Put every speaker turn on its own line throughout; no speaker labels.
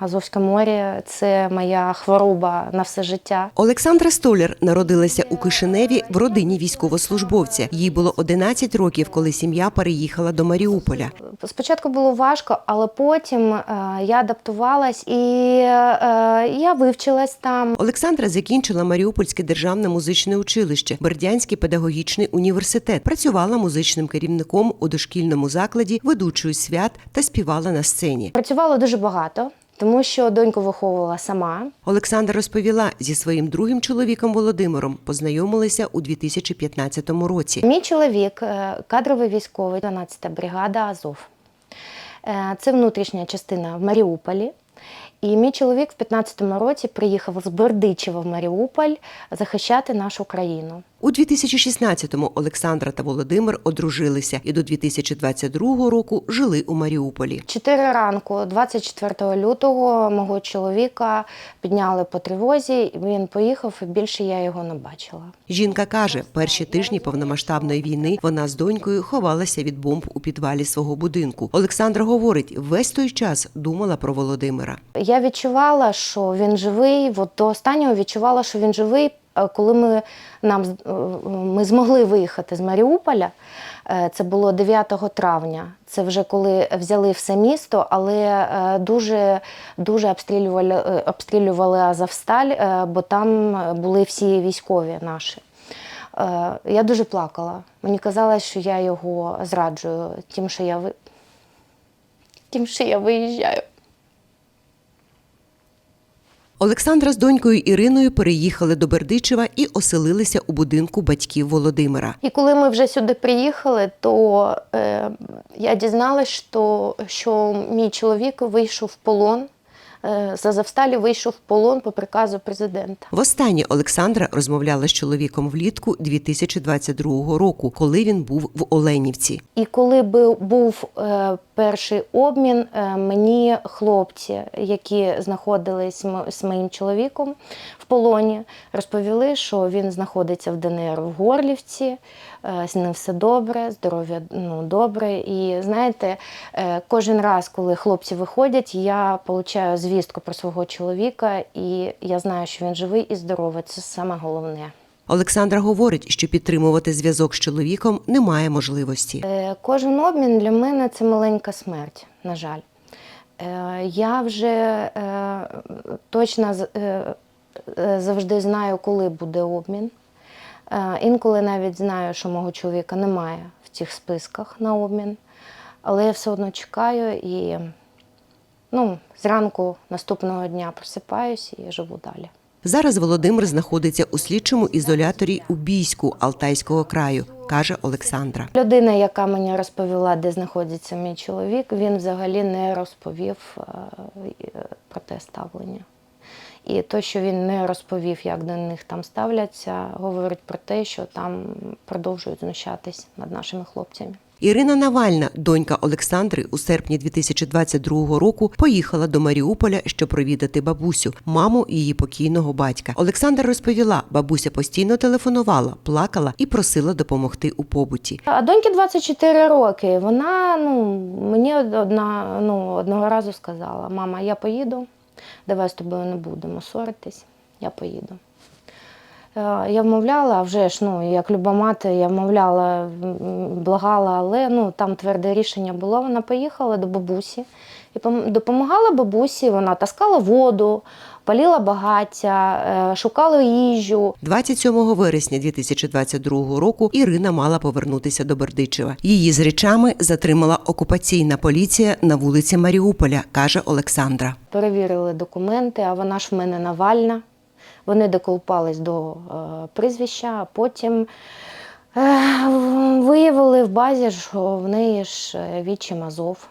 Азовське море це моя хвороба на все життя.
Олександра Столяр народилася у Кишиневі в родині військовослужбовця. Їй було 11 років, коли сім'я переїхала до Маріуполя.
Спочатку було важко, але потім е, я адаптувалась і е, я вивчилась там.
Олександра закінчила Маріупольське державне музичне училище, Бердянський педагогічний університет. Працювала музичним керівником у дошкільному закладі, ведучою свят та співала на сцені.
Працювала дуже багато, тому що доньку виховувала сама.
Олександра розповіла, зі своїм другим чоловіком Володимиром познайомилися у 2015 році.
Мій чоловік е, кадровий військовий, 12-та бригада Азов. Е, Це внутрішня частина в Маріуполі. І мій чоловік в 15-му році приїхав з Бердичева в Маріуполь захищати нашу країну.
У 2016-му Олександра та Володимир одружилися і до 2022 року жили у Маріуполі.
Чотири ранку, 24 лютого, мого чоловіка підняли по тривозі. Він поїхав, і більше я його не бачила.
Жінка каже, перші тижні повномасштабної війни вона з донькою ховалася від бомб у підвалі свого будинку. Олександра говорить, весь той час думала про Володимира.
Я відчувала, що він живий. От до останнього відчувала, що він живий. Е, Коли ми, нам, е, ми змогли виїхати з Маріуполя, е, це було 9 травня. Це вже коли взяли все місто, але дуже, дуже обстрілювали, обстрілювали Азовсталь, бо там були всі військові наші. Я дуже плакала. Мені казалось, що я його зраджую тим, що я, ви- тим, що я виїжджаю.
Олександра з донькою Іриною переїхали до Бердичева і оселилися у будинку батьків Володимира.
І коли ми вже сюди приїхали, то е, я дізналась, що, що мій чоловік вийшов в полон. Е, з Азовсталі вийшов в полон по приказу президента.
Востаннє Олександра розмовляла з чоловіком влітку 2022 року, коли він був в Оленівці.
І коли би був е, перший обмін, е, мені хлопці, які знаходились з моїм чоловіком в полоні, розповіли, що він знаходиться в ДНР в Горлівці, з ним все добре, здоров'я ну, добре. І знаєте, кожен раз, коли хлопці виходять, я отримую звістку про свого чоловіка, і я знаю, що він живий і здоровий. Це саме головне.
Олександра говорить, що підтримувати зв'язок з чоловіком немає можливості.
Е, Кожен обмін для мене це маленька смерть, на жаль. Е, Я вже е, точно завжди знаю, коли буде обмін. Інколи навіть знаю, що мого чоловіка немає в цих списках на обмін, але я все одно чекаю і ну, зранку наступного дня просипаюся і живу далі.
Зараз Володимир знаходиться у слідчому ізоляторі у Бійську Алтайського краю, каже Олександра.
Людина, яка мені розповіла, де знаходиться мій чоловік, він взагалі не розповів е, про те ставлення. І те, що він не розповів, як до них там ставляться, говорить про те, що там продовжують знущатись над нашими хлопцями.
Ірина Навальна, донька Олександри, у серпні 2022 року поїхала до Маріуполя, щоб провідати бабусю, маму її покійного батька. Олександра розповіла, бабуся постійно телефонувала, плакала і просила допомогти у побуті.
А доньки 24 роки. Вона ну, мені одна, ну, одного разу сказала: мама, я поїду, давай з тобою не будемо ссоритись, я поїду. Е, Я вмовляла, а вже ж, ну, як люба мати, я вмовляла, благала, але ну, там тверде рішення було. Вона поїхала до бабусі і пом- допомагала бабусі. Вона таскала воду, паліла багаття, е, шукала їжу.
27 вересня 2022 року Ірина мала повернутися до Бердичева. Її з речами затримала окупаційна поліція на вулиці Маріуполя, каже Олександра.
Перевірили документи, а вона ж в мене Навальна. Вони доколупались до е, прізвища, а потім е, виявили в базі, що в неї ж е, відчим Азов.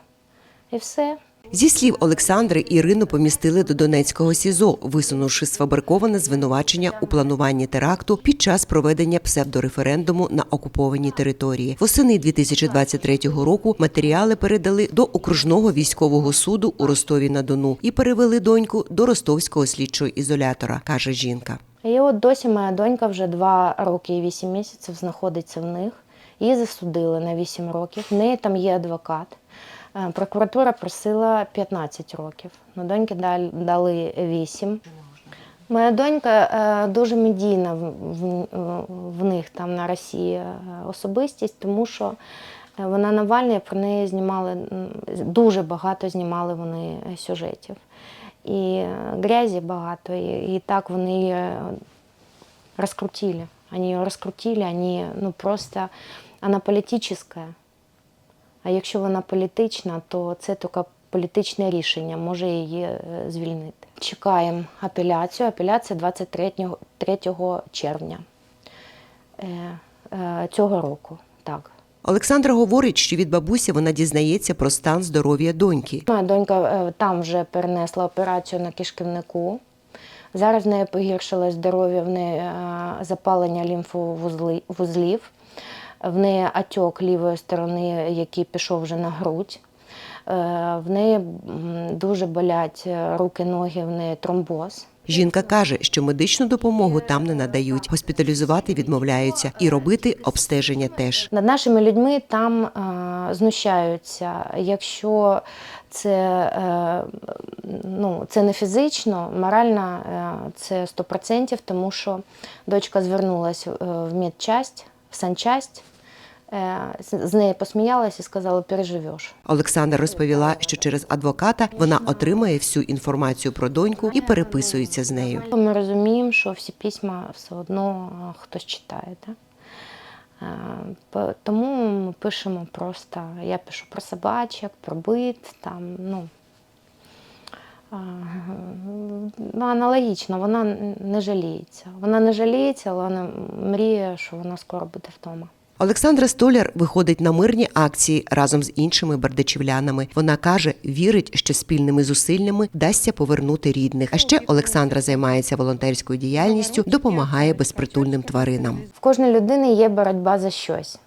І все.
Зі слів Олександри, Ірину помістили до Донецького СІЗО, висунувши сфабриковане звинувачення у плануванні теракту під час проведення псевдореферендуму на окупованій території. Восени 2023 року матеріали передали до окружного військового суду у Ростові на Дону і перевели доньку до ростовського слідчого ізолятора, каже жінка.
І от досі моя донька вже два роки і вісім місяців знаходиться в них. Її засудили на вісім років. В неї там є адвокат. Е, Прокуратура просила 15 років. Ну, доньки дал- дали 8. Моя донька е, дуже медійна в, них там на Росії е, особистість, тому що вона Навальна, про неї знімали дуже багато знімали вони сюжетів. І грязі багато, і, і так вони її е, раскрутили. Они ее раскрутили, они, ну просто, вона політична. А якщо вона політична, то це тільки політичне рішення може її е, звільнити. Чекаємо апеляцію. Апеляція 23 3 червня е, е, цього року. Так.
Олександра говорить, що від бабусі вона дізнається про стан здоров'я доньки.
Моя донька там вже перенесла операцію на кишківнику. Зараз в неї погіршилось здоров'я, в неї запалення лімфовузлів, в неї отек лівої сторони, який пішов вже на грудь. Е, В неї дуже болять е, руки, ноги, в неї тромбоз.
Жінка каже, що медичну допомогу там не надають, госпіталізувати відмовляються і робити обстеження теж.
Над нашими людьми там е, знущаються. Якщо це, ну, це не фізично, морально це 100%, тому що дочка звернулася в медчасть, в санчасть, з- з нею посміялась і сказала, переживеш.
Олександра розповіла, що через адвоката вона отримає всю інформацію про доньку і переписується з нею.
Ми розуміємо, що всі письма все одно е, хтось читає. Да? Е, Тому ми пишемо просто, я пишу про собачок, про бит, там, ну, е, ну, аналогічно, вона не жаліється. Вона не жаліється, але вона мріє, що вона скоро буде вдома.
Олександра Столяр виходить на мирні акції разом з іншими бардачівлянами. Вона каже, вірить, що спільними зусиллями вдасться повернути рідних. А ще Олександра займається волонтерською діяльністю, допомагає безпритульним тваринам.
В кожної людини є боротьба за щось.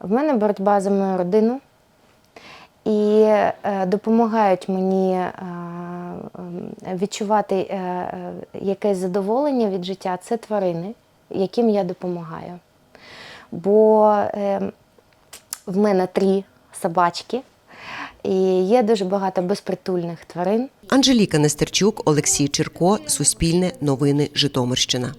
В мене боротьба за мою родину. І е, допомагають мені е, відчувати е, якесь задоволення від життя. Це тварини, яким я допомагаю. Бо е, в мене три собачки, і є дуже багато безпритульних тварин.
Анжеліка Нестерчук, Олексій Черко, Суспільне, Новини, Житомирщина.